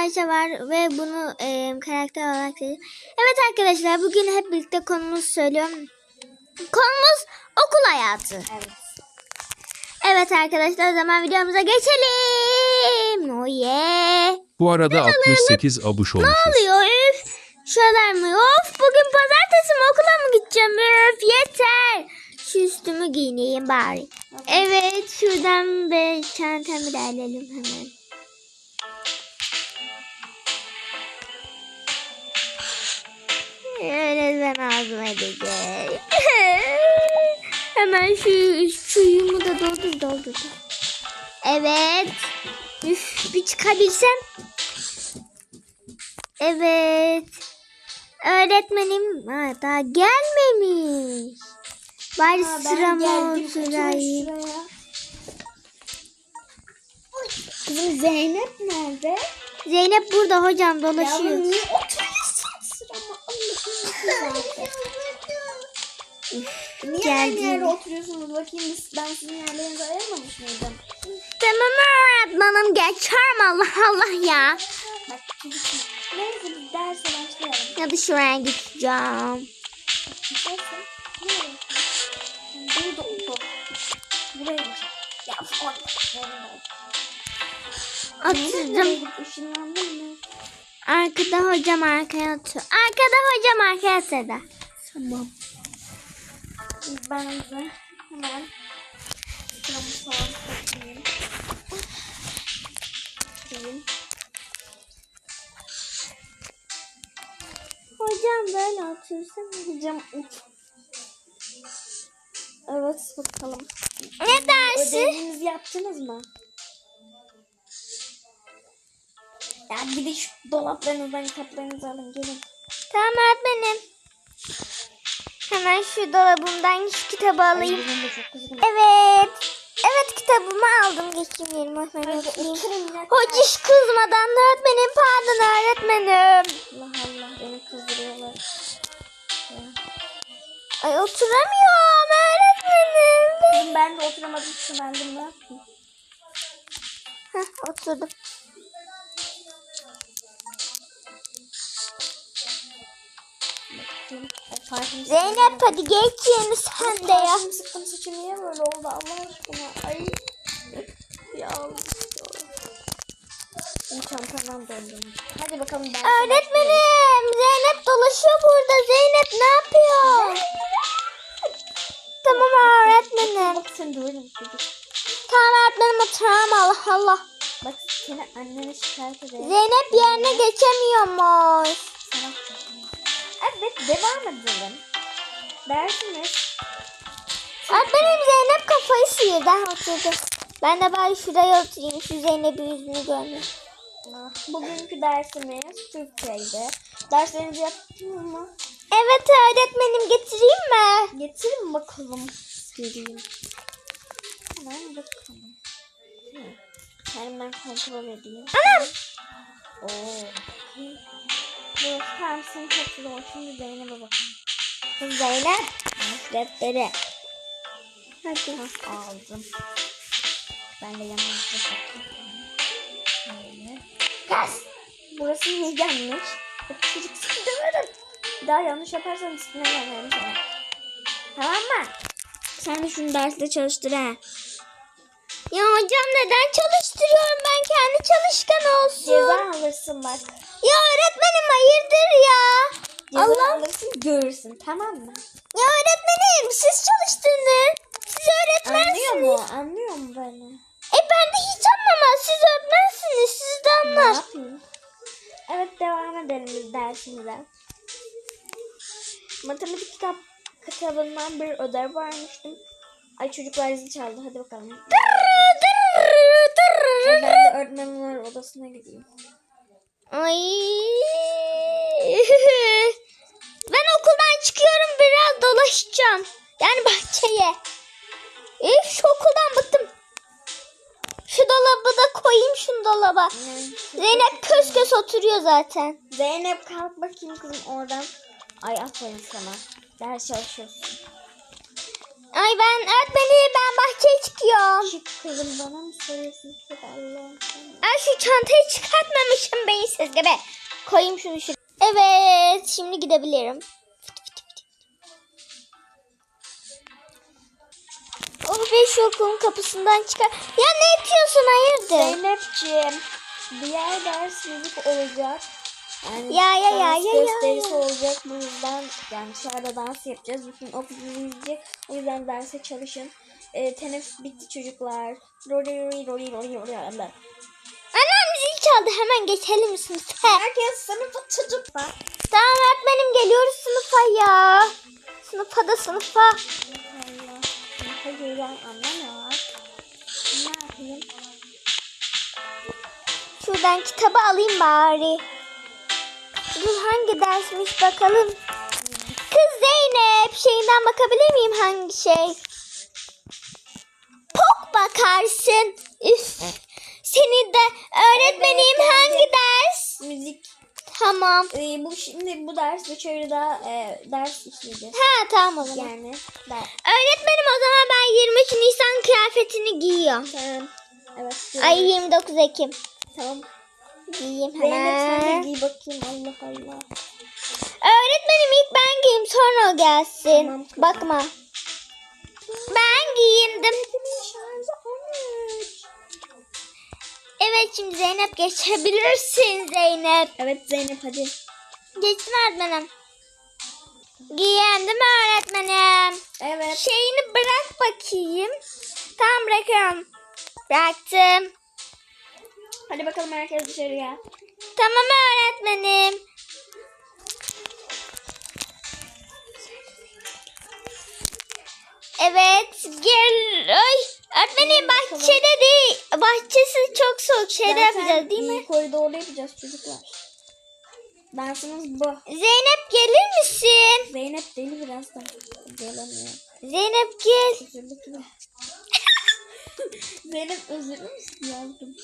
Ayşe var ve bunu e, karakter olarak seçtim. Evet arkadaşlar bugün hep birlikte konumuzu söylüyorum. Konumuz okul hayatı. Evet. Evet arkadaşlar o zaman videomuza geçelim. Oh yeah. Bu arada 68 abuş olmuşuz. oluyor üf? Şuralar mı? Of bugün pazartesi mi okula mı gideceğim? Üf yeter. Şu üstümü giyineyim bari. Evet şuradan bir çantamı da alalım hemen. Öyle ben ağzıma edeceğim. hemen şu suyumu da doldur doldur. Evet. Üf bir çıkabilsem. Evet. Öğretmenim ha, daha gelmemiş. Bari sıramı geldim. oturayım. Kızım Zeynep nerede? Zeynep burada hocam dolaşıyor. niye? Allah'ım. Niye Geldi. aynı yerde oturuyorsunuz? Bakayım biz- ben sizin yerlerinizi ayırmamış mıydım? Tamam öğretmenim geçerim Allah Allah ya. Bak. Neyse biz derse başlayalım. Ya da şuraya gideceğim. Nereye? Burada otur. Buraya geç. Ya orada. Işınlandın mı? Arkada hocam arkaya otur. Arkada hocam arkaya Seda. Tamam. Ben de hemen sıramı falan. Takayım. Hocam böyle otursana. Hocam uç. Evet bakalım. Ne dersi? Ödevinizi yaptınız mı? Ya gidin şu dolaplarınızdan kitaplarınızı alın gelin. Tamam öğretmenim. Hemen şu dolabımdan şu kitabı alayım. Evet. Evet kitabımı aldım. Geçeyim oturun ya. Hociş kızmadan öğretmenim pardon öğretmenim. Allah Allah beni kızdırıyorlar. Ay oturamıyorum öğretmenim. Ben de oturamadım ben de ne yapayım? Heh, oturdum. Parfüm Zeynep hadi geç yerine sen de ya. Parfüm sıktım saçım niye böyle oldu Allah aşkına. Ay. Ya. Bu çantamdan döndüm. Hadi bakalım ben. Öğretmenim Zeynep dolaşıyor burada. Zeynep ne yapıyor? Tamam öğretmenim. Bak sen döverim çocuk. Tamam öğretmenim oturamam Allah Allah. Bak seni annene şikayet ederim. Zeynep yerine geçemiyormuş. Sana Evet devam edelim. Dersimiz Öğretmenim Zeynep kafayı sıyırdı. Ha, Oturdu. Ben de bari şuraya oturayım. Şu Zeynep'in yüzünü görmeyeyim. Ah, Bugünkü dersimiz Türkçeydi. Derslerinizi yaptınız mı? Evet öğretmenim getireyim mi? Getirin bakalım. Sereyim. Hemen bakalım. Hemen kontrol edeyim. Anam. Oo. Evet, tamam sen hatırla ol. Şimdi Zeynep'e bakalım. Zeynep. Defteri. Hadi. Aldım. Ben de yanına bakayım. Şöyle. Kız. Burası niye gelmiş? Bak çocuk. Bir daha yanlış yaparsan disipline vermem sana. Tamam mı? Sen de şunu derste çalıştır ha. Ya hocam neden çalıştırıyorum ben kendi çalışkan olsun. Ceza alırsın bak. Ya öğretmenim hayırdır ya. Allah. alırsın görürsün tamam mı? Ya öğretmenim siz çalıştırdın. Siz Anlıyor öğretmensiniz. mu? Anlıyor mu beni? E ben de hiç anlamam. Siz öğretmensiniz. Siz de anlar. Evet devam edelim dersimize. Matematik kitap kitabından bir ödev vermiştim. Ay çocuklar zil çaldı hadi bakalım. Ben de öğretmenler odasına gideyim. Ay. ben okuldan çıkıyorum biraz dolaşacağım. Yani bahçeye. Üf şu okuldan bıktım. Şu dolabı da koyayım şunu dolaba. Zeynep kös kös oturuyor zaten. Zeynep kalk bakayım kızım oradan. Ay aferin sana. Ders çalışıyorsun. Ay ben öğretmenim ben bahçeye çıkıyorum. Çık kızım bana mı soruyorsun? Çok Allah'ım. Ay şu çantayı çıkartmamışım beyinsiz gibi. Koyayım şunu şuraya. Evet şimdi gidebilirim. Oh be şu okulun kapısından çıkar. Ya ne yapıyorsun hayırdır? Zeynepciğim. Diğer ders müzik olacak. Yani Ya, ya, ya, ya, ya, gösterisi ya. olacak. Bu yüzden yani dışarıda dans yapacağız. Bütün okul izleyecek. O yüzden derse çalışın. Ee, teneffüs bitti çocuklar. Rori rori rori rori rori rori. Annem zil çaldı hemen geçelim sınıfa. Herkes sınıfa çocuklar. Tamam öğretmenim geliyoruz sınıfa ya. Sınıfa da sınıfa. Allah. Sınıfa gelen anlamıyor. Ne yapayım? Şuradan kitabı alayım bari. Dur hangi dersmiş bakalım. Kız Zeynep şeyinden bakabilir miyim hangi şey? Pok bakarsın. Üf. Seni de öğretmenim Evet, hangi ders? Müzik. Tamam. Ee, bu şimdi bu ders ve şöyle daha e, ders işleyeceğiz. Ha tamam o zaman. Yani ders. Öğretmenim o zaman ben 23 Nisan kıyafetini giyiyorum. Tamam. Evet. Ay 29 Ekim. Tamam. Giyeyim Zeynep sen de hemen. giy bakayım Allah Allah. Öğretmenim ilk ben giyeyim sonra o gelsin. Tamam. Bakma. Ben giyindim. şarjı 13. Evet şimdi Zeynep geçebilirsin Zeynep. Evet Zeynep hadi. Geçsin öğretmenim. Giyindim öğretmenim. Evet. Şeyini bırak bakayım. Tamam bırakıyorum. Bıraktım. Hadi bakalım herkes dışarıya. Tamam öğretmenim. Evet gel. Ay, öğretmenim bahçede değil. Bahçesi çok soğuk. Şeyde yapacağız değil mi? Koridorda yapacağız çocuklar. Dansımız bu. Zeynep gelir misin? Zeynep deli birazdan. Gelemiyor. Zeynep gel. Zeynep özürlü müsün yavrum?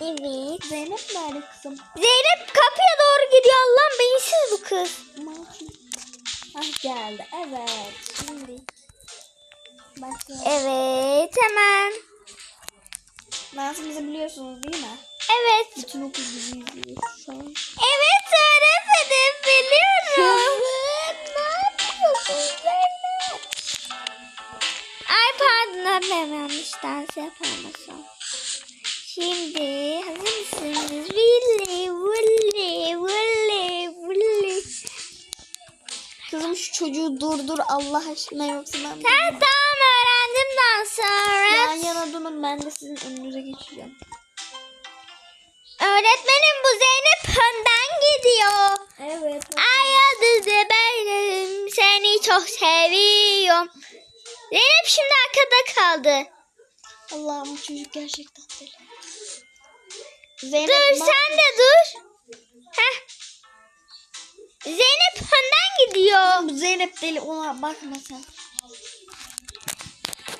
Evet. Zeynep nerede kızım? Zeynep kapıya doğru gidiyor. Allah'ım beyinsiz bu kız. Ah geldi. Evet. Şimdi. Başla. Evet hemen. Dansımızı biliyorsunuz değil mi? Evet. Bütün okul bizi izliyor şu an. Şu çocuğu durdur Allah aşkına yoksa ben Sen tamam öğrendim dansı. yan öğret- yana durun ben de sizin önünüze geçeceğim. Öğretmenim bu Zeynep önden gidiyor. Evet. Ay yıldızı benim seni çok seviyorum. Zeynep şimdi arkada kaldı. Allah'ım bu çocuk gerçekten deli. Zeynep Dur bak- sen de dur. Heh. Zeynep önden gidiyor. Bu Zeynep deli ona bakma sen.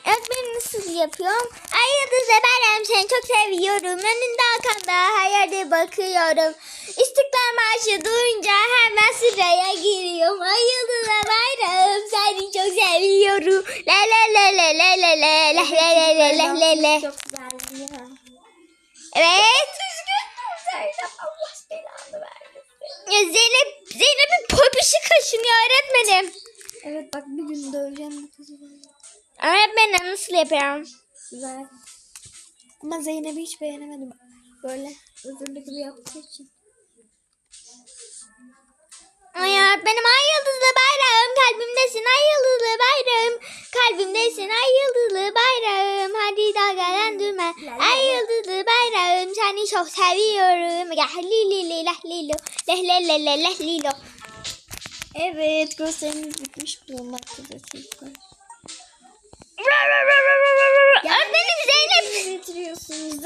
Öğretmenim nasıl yapıyorum? Ay yıldızı benim seni çok seviyorum. Önünde arkanda her yerde bakıyorum. İstiklal Marşı duyunca hemen sıraya giriyorum. Ay yıldızı bayram seni çok seviyorum. La la la la la la la la la la la la la. Çok güzel ya. Evet. Düzgün dur Zeynep Allah belanı vermesin. Ya Zeynep, Zeynep'in popişi kaşınıyor öğretmenim. Evet bak bir gün döveceğim bu kızı. Öğretmenim nasıl yapıyorum? Güzel. Ama Zeynep'i hiç beğenemedim. Böyle özürlü gibi yaptığı için. Ay öğretmenim ay yıldızlı bayrağım kalbimdesin ay yıldızlı bayrağım kalbimdesin ay yıldızlı bayrağım hadi dalgalan durma ay yıldızlı bayrağım seni çok seviyorum ya lili li lah lilo leh le le le leh lilo Evet gösterimiz bitmiş bulunmaktadır çocuklar. öğretmenim Zeynep getiriyorsunuz?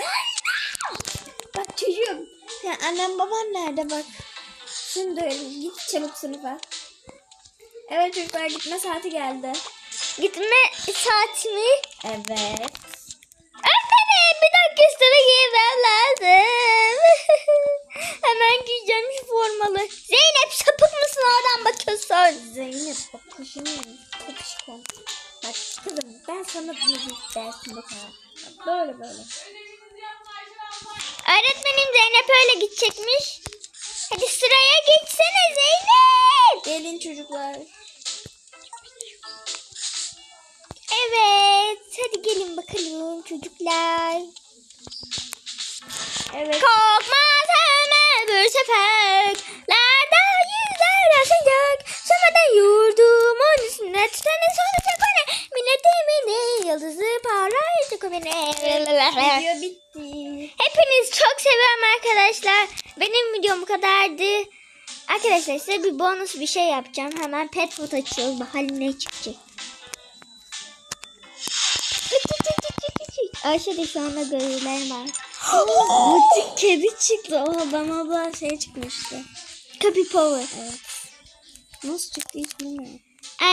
Bak çocuğum. Sen annem baban nerede bak. Şimdi git çabuk sınıfa. Evet çocuklar gitme saati geldi. gitme saat mi? Evet. Bir dakika üstüme giymem lazım. Hemen giyeceğim şu formalı. Zeynep sapık mısın oradan bakıyorsun? Zeynep bak kaşınıyorum. Kapış kontrol. sanat müzik dersinde falan. Böyle böyle. Öğretmenim Zeynep öyle gidecekmiş. Hadi sıraya geçsene Zeynep. Gelin çocuklar. Evet. Hadi gelin bakalım çocuklar. Evet. Korkmaz hemen bir seferlerde yüzler aşacak. Sonra yurdumun üstüne tutanı soracak bana. Milletimin yıldızı parlayacak beni. Video bitti. Hepiniz çok seviyorum arkadaşlar. Benim videom bu kadardı. Arkadaşlar size bir bonus bir şey yapacağım. Hemen pet food açıyoruz. Bakalım ne çıkacak. Aşağıda şu anda görevler var. Artık kedi çıktı. Oha bana da şey çıkmıştı. Copy Power. Evet. Nasıl çıktı hiç bilmiyorum.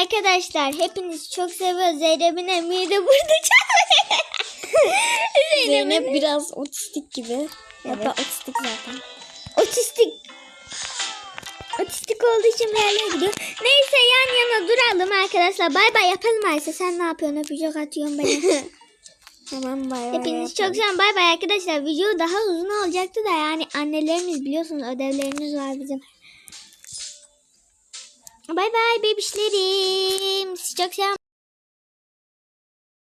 Arkadaşlar hepiniz çok seviyoruz. Zeynep'in emmi de burada çalıyor. Zeynep biraz otistik gibi. Hatta Evet. otistik zaten. Otistik. Otistik olduğu için yerlere gidiyor. Neyse yan yana duralım arkadaşlar. Bay bay yapalım Ayşe. Sen ne yapıyorsun? Öpücük atıyorsun bana. Tamam bay bay. Hepiniz çok seviyorum. Bay bay arkadaşlar. Video daha uzun olacaktı da yani annelerimiz biliyorsunuz ödevlerimiz var bizim. Bay bay bebişlerim. Sizi çok seviyorum.